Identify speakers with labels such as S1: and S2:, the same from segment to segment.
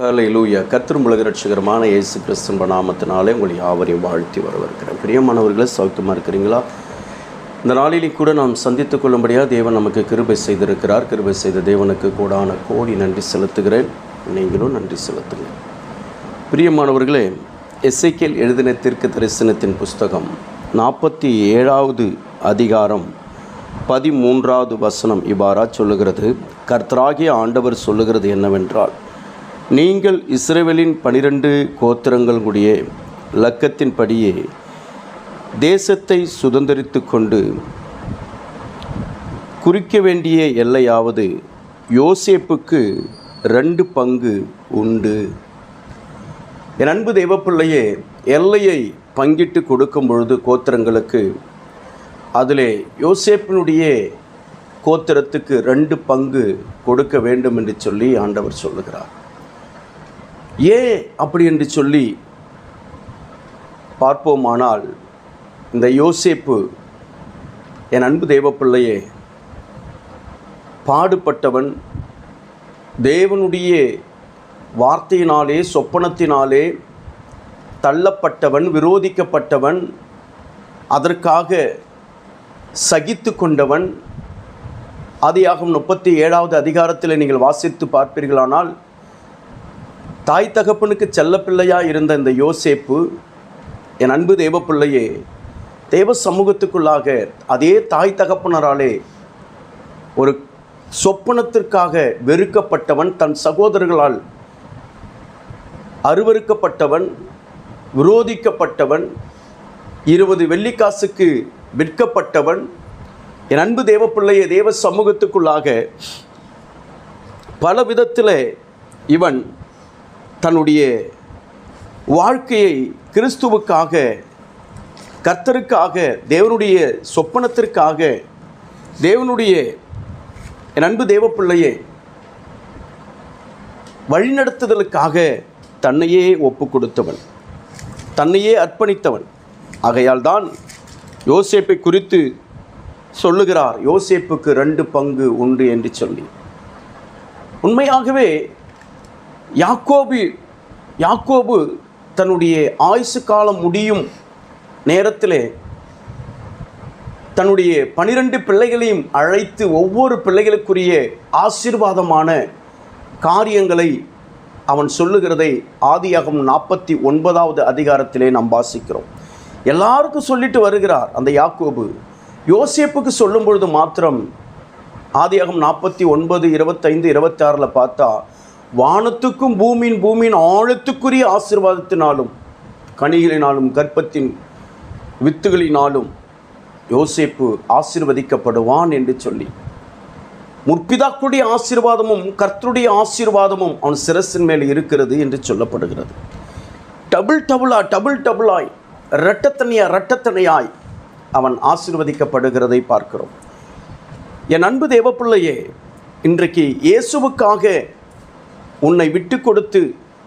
S1: ஹலை லூயா உலக ரட்சகரமான இயேசு கிறிஸ்தன்ப நாமத்தினாலே உங்களை யாவரையும் வாழ்த்தி வரவிருக்கிறேன் பிரியமானவர்களே சௌக்கியமாக இருக்கிறீங்களா? இந்த நாளிலே கூட நாம் சந்தித்துக் கொள்ளும்படியாக தேவன் நமக்கு கிருபை செய்திருக்கிறார். கிருபை செய்த தேவனுக்கு கூடான கோடி நன்றி செலுத்துகிறேன். நீங்களும் நன்றி செலுத்துங்க. பிரியமானவர்களே எஸ்ஐகேல் எழுதின தீர்க்க தரிசனத்தின் புஸ்தகம் நாற்பத்தி ஏழாவது அதிகாரம் பதிமூன்றாவது வசனம் இவ்வாறா சொல்லுகிறது. கர்த்தராகிய ஆண்டவர் சொல்லுகிறது என்னவென்றால் நீங்கள் இஸ்ரேவேலின் பனிரெண்டு கோத்திரங்களுடைய லக்கத்தின்படியே தேசத்தை சுதந்திரித்து கொண்டு குறிக்க வேண்டிய எல்லையாவது யோசேப்புக்கு ரெண்டு பங்கு உண்டு. என் அன்பு தெய்வப்பிள்ளையே எல்லையை பங்கிட்டு கொடுக்கும் பொழுது கோத்திரங்களுக்கு அதிலே யோசேப்பினுடைய கோத்திரத்துக்கு ரெண்டு பங்கு கொடுக்க வேண்டும் என்று சொல்லி ஆண்டவர் சொல்லுகிறார். ஏன் அப்படி என்று சொல்லி பார்ப்போமானால் இந்த யோசேப்பு என் அன்பு தேவப்பிள்ளையே பாடுபட்டவன் தேவனுடைய வார்த்தையினாலே சொப்பனத்தினாலே தள்ளப்பட்டவன் விரோதிக்கப்பட்டவன் அதற்காக சகித்து கொண்டவன். ஆதியாகும் முப்பத்தி ஏழாவது அதிகாரத்தில் நீங்கள் வாசித்து பார்ப்பீர்களானால் தாய் தகப்பனுக்கு செல்லப்பிள்ளையாக இருந்த இந்த யோசேப்பு என் அன்பு தேவப்பிள்ளையே தேவ சமூகத்துக்குள்ளாக அதே தாய் தகப்பனராலே ஒரு சொப்பனத்திற்காக வெறுக்கப்பட்டவன் தன் சகோதரர்களால் அருவருக்கப்பட்டவன் விரோதிக்கப்பட்டவன் இருபது வெள்ளிக்காசுக்கு விற்கப்பட்டவன் என் அன்பு தேவப்பிள்ளையை தேவ சமூகத்துக்குள்ளாக பல விதத்தில் இவன் தன்னுடைய வாழ்க்கையை கிறிஸ்துவுக்காக கர்த்தருக்காக தேவனுடைய சொப்பனத்திற்காக தேவனுடைய என் அன்பு தேவப்பிள்ளையே வழிநடத்துதலுக்காக தன்னையே ஒப்பு கொடுத்தவன் தன்னையே அர்ப்பணித்தவன். ஆகையால் தான் யோசேப்பை குறித்து சொல்லுகிறார். யோசேப்புக்கு ரெண்டு பங்கு உண்டு என்று சொல்லி. உண்மையாகவே யாக்கோபு யாக்கோபு தன்னுடைய ஆயுசு காலம் முடியும் நேரத்தில் தன்னுடைய பனிரெண்டு பிள்ளைகளையும் அழைத்து ஒவ்வொரு பிள்ளைகளுக்குரிய ஆசீர்வாதமான காரியங்களை அவன் சொல்லுகிறதை ஆதியாகம் நாற்பத்தி ஒன்பதாவது அதிகாரத்திலே நாம் வாசிக்கிறோம். எல்லாருக்கும் சொல்லிட்டு வருகிறார் அந்த யாக்கோபு. யோசேப்புக்கு சொல்லும் பொழுது மாத்திரம் ஆதியாகம் நாற்பத்தி ஒன்பது இருபத்தைந்து இருபத்தாறில் பார்த்தா வானத்துக்கும் பூமியின் பூமியின் ஆழத்துக்குரிய ஆசீர்வாதத்தினாலும் கனிகளினாலும் கற்பத்தின் வித்துகளினாலும் யோசேப்பு ஆசிர்வதிக்கப்படுவான் என்று சொல்லி முற்பிதாக்களுடைய ஆசீர்வாதமும் கர்த்தருடைய ஆசீர்வாதமும் அவன் சிரசின் மேல் இருக்கிறது என்று சொல்லப்படுகிறது. டபுள் டபுளா டபுள் டபுளாய் இரட்டத்தனையா இரட்டத்தனையாய் அவன் ஆசிர்வதிக்கப்படுகிறதை பார்க்கிறோம். என் அன்பு தேவப்பிள்ளையே இன்றைக்கு இயேசுவுக்காக உன்னை விட்டு கொடுத்து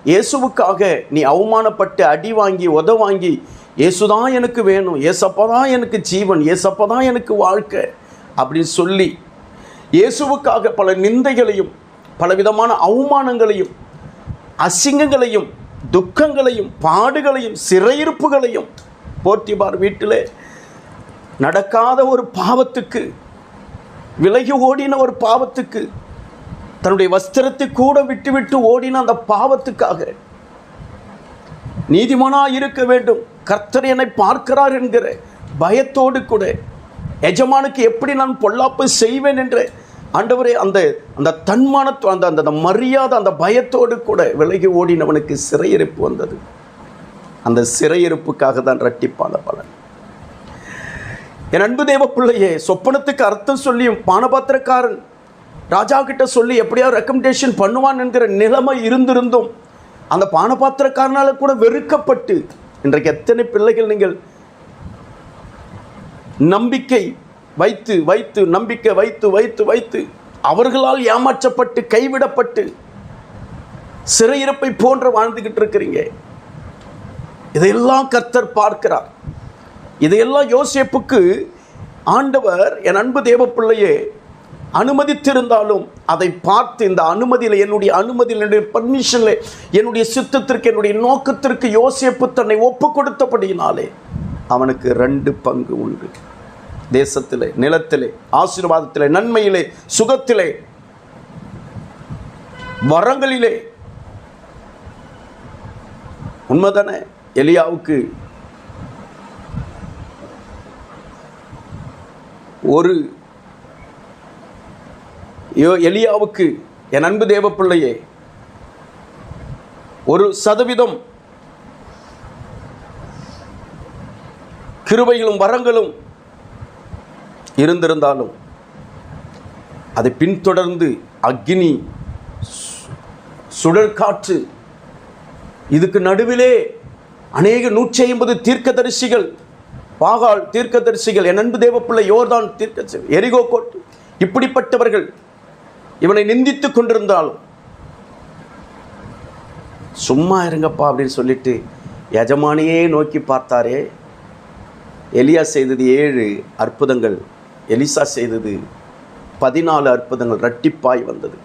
S1: இயேசுவுக்காக நீ அவமானப்பட்டு அடி வாங்கி உத வாங்கி இயேசுதான் எனக்கு வேணும் ஏசப்பா தான் எனக்கு ஜீவன் ஏசப்பா தான் எனக்கு வாழ்க்கை அப்படின்னு சொல்லி இயேசுவுக்காக பல நிந்தைகளையும் பலவிதமான அவமானங்களையும் அசிங்கங்களையும் துக்கங்களையும் பாடுகளையும் சிறையிருப்புகளையும் போர்த்திபார் வீட்டில் நடக்காத ஒரு பாவத்துக்கு விலகி ஓடின ஒரு பாவத்துக்கு தன்னுடைய வஸ்திரத்தை கூட விட்டுவிட்டு ஓடின அந்த பாவத்துக்காக நீதிமானா இருக்க வேண்டும். கர்த்தர் என்னை பார்க்கிறார் என்கிற பயத்தோடு கூட எஜமானுக்கு எப்படி நான் பொல்லாப்பு செய்வேன் என்று ஆண்டவரே அந்த அந்த தன்மானத்தோ அந்த அந்த மரியாதை அந்த பயத்தோடு கூட விலகி ஓடினவனுக்கு சிறையிருப்பு வந்தது. அந்த சிறையிருப்புக்காக தான் ரட்டிப்பான பலன். என் அன்பு தேவ பிள்ளையே சொப்பனத்துக்கு அர்த்தம் சொல்லியும் பானபாத்திரக்காரன் ராஜா கிட்ட சொல்லி எப்படியா ரெக்கமெண்டேஷன் பண்ணுவான் என்கிற நிலைமை இருந்திருந்தும் அந்த பானபாத்திரக்காரனால் கூட வெறுக்கப்பட்டு இன்றைக்கு எத்தனை பிள்ளைகள் நீங்கள் நம்பிக்கை வைத்து வைத்து நம்பிக்கை வைத்து வைத்து வைத்து அவர்களால் ஏமாற்றப்பட்டு கைவிடப்பட்டு சிறையிருப்பை போன்ற வாழ்ந்துகிட்டு இருக்கிறீங்க. இதையெல்லாம் கர்த்தர் பார்க்கிறார். இதையெல்லாம் யோசிப்புக்கு ஆண்டவர் என் அன்பு தேவப்பிள்ளையே அனுமதித்திருந்தாலும் அதை பார்த்து இந்த அனுமதியில் என்னுடைய அனுமதியில் என்னுடைய பர்மிஷனில் என்னுடைய சித்தத்திற்கு என்னுடைய நோக்கத்திற்கு யோசிப்பு தன்னை ஒப்பு கொடுத்தபடியினாலே அவனுக்கு ரெண்டு பங்கு உண்டு. தேசத்திலே நிலத்திலே ஆசீர்வாதத்திலே நன்மையிலே சுகத்திலே வரங்களிலே. உண்மைதானே? எலியாவுக்கு ஒரு யோ- எலியாவுக்கு என் அன்பு தேவ பிள்ளையே ஒரு சதவீதம் கிருபைகளும் வரங்களும் இருந்திருந்தாலும் அதை பின்தொடர்ந்து அக்னி சு- சுழற்காற்று இதுக்கு நடுவிலே அநேக நூற்றி ஐம்பது தீர்க்கதரிசிகள் பாகால் தீர்க்கதரிசிகள் என் அன்பு தேவப்பிள்ளை யோர்தான் தீர்க்க எரிகோ கோட்டு இப்படிப்பட்டவர்கள் இவனை நிந்தித்துக் கொண்டிருந்தாலும். சும்மா இருங்கப்பா அப்படின்னு சொல்லிட்டு எஜமானியே நோக்கி பார்த்தாரே. எலியா செய்தது ஏழு அற்புதங்கள். எலிசா செய்தது பதினாலு அற்புதங்கள். ரட்டிப்பாய் வந்தது.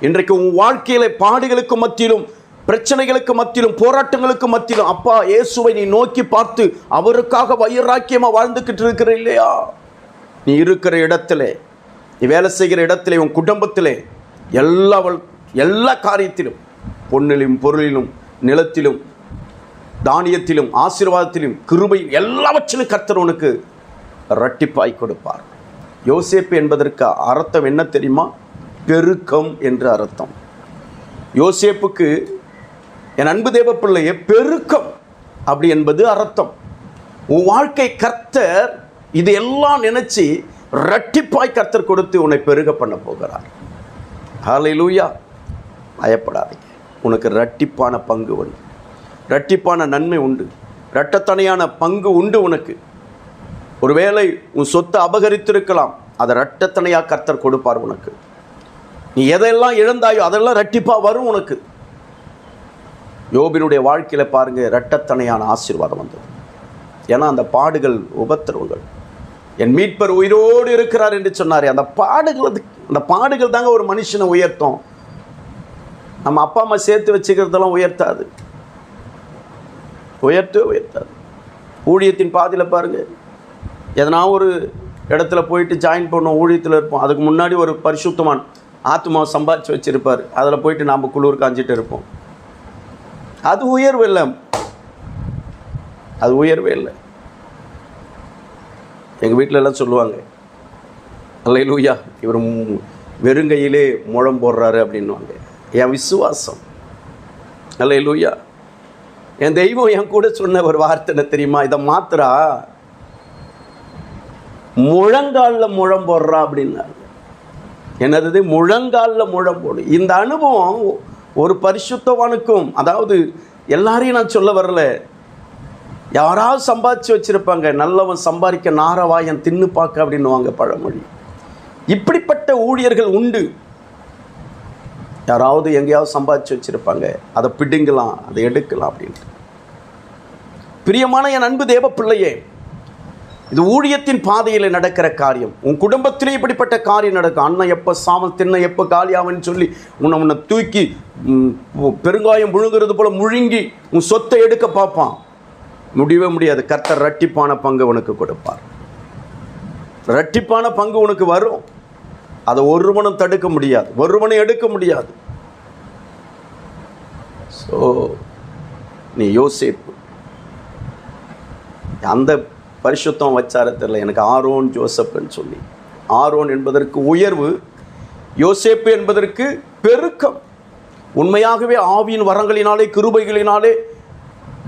S1: இன்றைக்கு உன் வாழ்க்கையில பாடுகளுக்கு மத்தியிலும் பிரச்சனைகளுக்கு மத்தியிலும் போராட்டங்களுக்கு மத்தியிலும் அப்பா இயேசுவை நீ நோக்கி பார்த்து அவருக்காக வைராக்கியமா வாழ்ந்துக்கிட்டு இருக்கிற இல்லையா? நீ இருக்கிற இடத்துல நீ வேலை செய்கிற இடத்திலே உன் குடும்பத்திலே எல்லா எல்லா காரியத்திலும் பொன்னிலும் பொருளிலும் நிலத்திலும் தானியத்திலும் ஆசீர்வாதத்திலும் கிருபையும் எல்லாவற்றிலும் கர்த்தர் உனக்கு ரட்டிப்பாய் கொடுப்பார். யோசேப்பு என்பதற்கு அர்த்தம் என்ன தெரியுமா? பெருக்கம் என்று அர்த்தம். யோசேப்புக்கு என் அன்பு தேவ பிள்ளையே பெருக்கம் அப்படி என்பது அர்த்தம். உன் வாழ்க்கை கர்த்தர் இது எல்லாம் நினச்சி ரட்டிப்பாய் கர்த்தர் கொடுத்து உன்னை பெருக பண்ண போகிறார். லூயா பயப்படாதீங்க. உனக்கு ரட்டிப்பான பங்கு உண்டு. ரட்டிப்பான நன்மை உண்டு. இரட்டத்தனையான பங்கு உண்டு உனக்கு. ஒருவேளை உன் சொத்தை அபகரித்திருக்கலாம். அதை ரட்டத்தனையாக கர்த்தர் கொடுப்பார் உனக்கு. நீ எதெல்லாம் இழந்தாயோ அதெல்லாம் ரட்டிப்பாக வரும் உனக்கு. யோபினுடைய வாழ்க்கையில் பாருங்கள் ரட்டத்தனையான ஆசீர்வாதம் வந்தது. ஏன்னா அந்த பாடுகள் உபத்திரவங்கள். என் மீட்பர் உயிரோடு இருக்கிறார் என்று சொன்னார். அந்த பாடுகள் அந்த பாடுகள் தாங்க ஒரு மனுஷனை உயர்த்தும். நம்ம அப்பா அம்மா சேர்த்து வச்சுக்கிறதெல்லாம் உயர்த்தாது. உயர்த்தவே உயர்த்தாது. ஊழியத்தின் பாதியில் பாருங்கள் எதனா ஒரு இடத்துல போயிட்டு ஜாயின் பண்ணுவோம் ஊழியத்தில் இருப்போம். அதுக்கு முன்னாடி ஒரு பரிசுத்தமான் ஆத்மாவை சம்பாதிச்சு வச்சுருப்பார். அதில் போயிட்டு நாம் குளிர் காஞ்சிட்டு இருப்போம். அது உயர்வு இல்லை அது உயர்வே இல்லை. எங்கள் வீட்டில் எல்லாம் சொல்லுவாங்க. அல்லையிலூயா இவர் வெறுங்கையிலே முழம் போடுறாரு அப்படின்னுவாங்க. என் விசுவாசம். அல்லையிலூயா என் தெய்வம் என் கூட சொன்ன ஒரு வார்த்தை என்ன தெரியுமா? இதை மாத்திரா முழங்காலில் முழம் போடுறா அப்படின்னாங்க. என்னது? முழங்காலில் முழம் போடு. இந்த அனுபவம் ஒரு பரிசுத்தவானுக்கும் அதாவது எல்லாரையும் நான் சொல்ல வரல யாராவது சம்பாதிச்சு வச்சிருப்பாங்க. நல்லவன் சம்பாதிக்க நாரவாயன் தின்னு பார்க்க அப்படின்னுவாங்க பழமொழி. இப்படிப்பட்ட ஊழியர்கள் உண்டு. யாராவது எங்கேயாவது சம்பாதிச்சு வச்சுருப்பாங்க. அதை பிடுங்கலாம் அதை எடுக்கலாம் அப்படின்ட்டு. பிரியமான என் அன்பு தேவ பிள்ளையே இது ஊழியத்தின் பாதையில் நடக்கிற காரியம். உன் குடும்பத்திலே இப்படிப்பட்ட காரியம் நடக்கும். அண்ணன் எப்போ சாமல் தின்ன எப்போ காலியாவன்னு சொல்லி உன்னை உன்னை தூக்கி பெருங்காயம் முழுங்குறது போல முழுங்கி உன் சொத்தை எடுக்க பார்ப்பான். முடியவே முடியாது. கர்த்தர் ரட்டிப்பான பங்கு உனக்கு கொடுப்பார். ரட்டிப்பான பங்கு உனக்கு வரும். அதை ஒருவனும் தடுக்க முடியாது. ஒருவனும் எடுக்க முடியாது. ஸோ நீ யோசிப்பு. அந்த பரிசுத்தம் வச்சாரத்தில் எனக்கு ஆரோன் ஜோசப்னு சொல்லி. ஆரோன் என்பதற்கு உயர்வு யோசேப்பு என்பதற்கு பெருக்கம். உண்மையாகவே ஆவியின் வரங்களினாலே கிருபைகளினாலே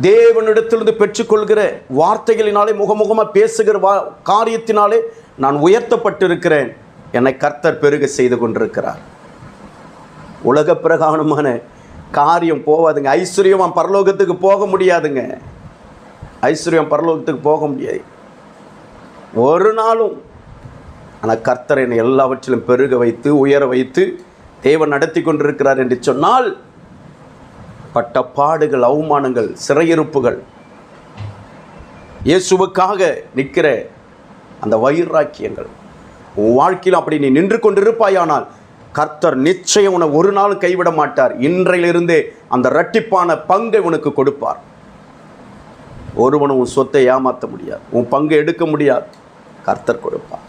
S1: தேவனிடத்திலிருந்து பெற்றுக்கொள்கிற வார்த்தைகளினாலே முகமுகமாக பேசுகிற வா காரியத்தினாலே நான் உயர்த்தப்பட்டிருக்கிறேன். என்னை கர்த்தர் பெருக செய்து கொண்டிருக்கிறார். உலக பிரகாணமான காரியம் போகாதுங்க ஐஸ்வர்யம் பரலோகத்துக்கு போக முடியாதுங்க. ஐஸ்வர்யம் பரலோகத்துக்கு போக முடியாது. ஒரு நாளும் ஆனால் கர்த்தர் என்னை எல்லாவற்றிலும் பெருக வைத்து உயர வைத்து தேவன் நடத்தி கொண்டிருக்கிறார் என்று சொன்னால் பட்ட பாடுகள் அவமானங்கள் சிறையிருப்புகள். இயேசுவுக்காக நிற்கிற அந்த வைராக்கியங்கள். உன் வாழ்க்கையில் அப்படி நீ நின்று கொண்டிருப்பாயானால் கர்த்தர் நிச்சயம் உன்னை ஒரு நாள் கைவிட மாட்டார். இன்றையிலிருந்தே அந்த இரட்டிப்பான பங்கை உனக்கு கொடுப்பார். ஒருவனும் உன் சொத்தை ஏமாற்ற முடியாது. உன் பங்கை எடுக்க முடியாது. கர்த்தர் கொடுப்பார்.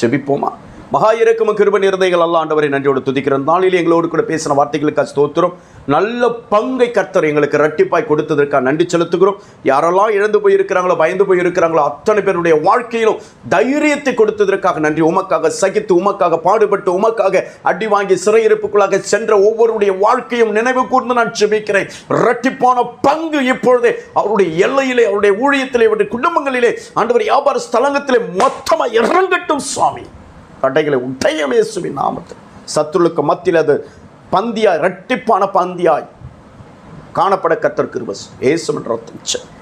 S1: செபிப்போமா மகா இறக்கம கிருப நிறந்தைகள் அல்ல ஆண்டவரை நன்றியோடு துதிக்கிற நாளில் எங்களோடு கூட பேசின வார்த்தைகளுக்கு ஸ்தோத்திரம். நல்ல பங்கை கர்த்தர் எங்களுக்கு ரட்டிப்பாய் கொடுத்ததற்காக நன்றி செலுத்துகிறோம். யாரெல்லாம் இழந்து போயிருக்கிறாங்களோ பயந்து போயிருக்கிறாங்களோ அத்தனை பேருடைய வாழ்க்கையிலும் தைரியத்தை கொடுத்ததற்காக நன்றி. உமக்காக சகித்து உமக்காக பாடுபட்டு உமக்காக அடி வாங்கி சிறையிருப்புக்குள்ளாக சென்ற ஒவ்வொருடைய வாழ்க்கையும் நினைவு கூர்ந்து நான் செபிக்கிறேன் இரட்டிப்பான பங்கு இப்பொழுதே அவருடைய எல்லையிலே அவருடைய ஊழியத்திலே அவருடைய குடும்பங்களிலே ஆண்டவர் வியாபார ஸ்தலங்கத்திலே மொத்தமாக இறங்கட்டும் சுவாமி. கடைகளை உடைய இயேசுவின் நாமத்தில். சத்துருளுக்கு மத்தியில் அது பந்தியாய் இரட்டிப்பான பந்தியாய் காணப்பட கத்தர் கிருபஸ் இயேசுவின் ரத்தம் செ-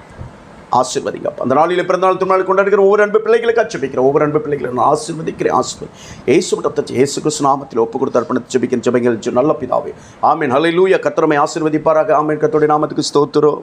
S1: அந்த நாளில் பிறந்தநாள் திருநாள் கொண்டாடுகிற ஒவ்வொரு அன்பு பிள்ளைகளுக்கு அச்சபிக்கிறேன் ஒவ்வொரு அன்பு பிள்ளைகளை நான் ஆசீர்வதிக்கிறேன் ஆசிர்வதி ஏசு ரத்தத்தை ஏசு கிறிஸ்து நாமத்தில் ஒப்பு கொடுத்து அர்ப்பணித்து ஜெபிக்கிற ஜெபங்கள் நல்ல பிதாவே. ஆமீன். ஹலை லூயா கத்திரமை ஆசிர்வதிப்பாராக. ஆமீன். கத்தோடைய நாமத்துக்கு ஸ்தோத்திரம்.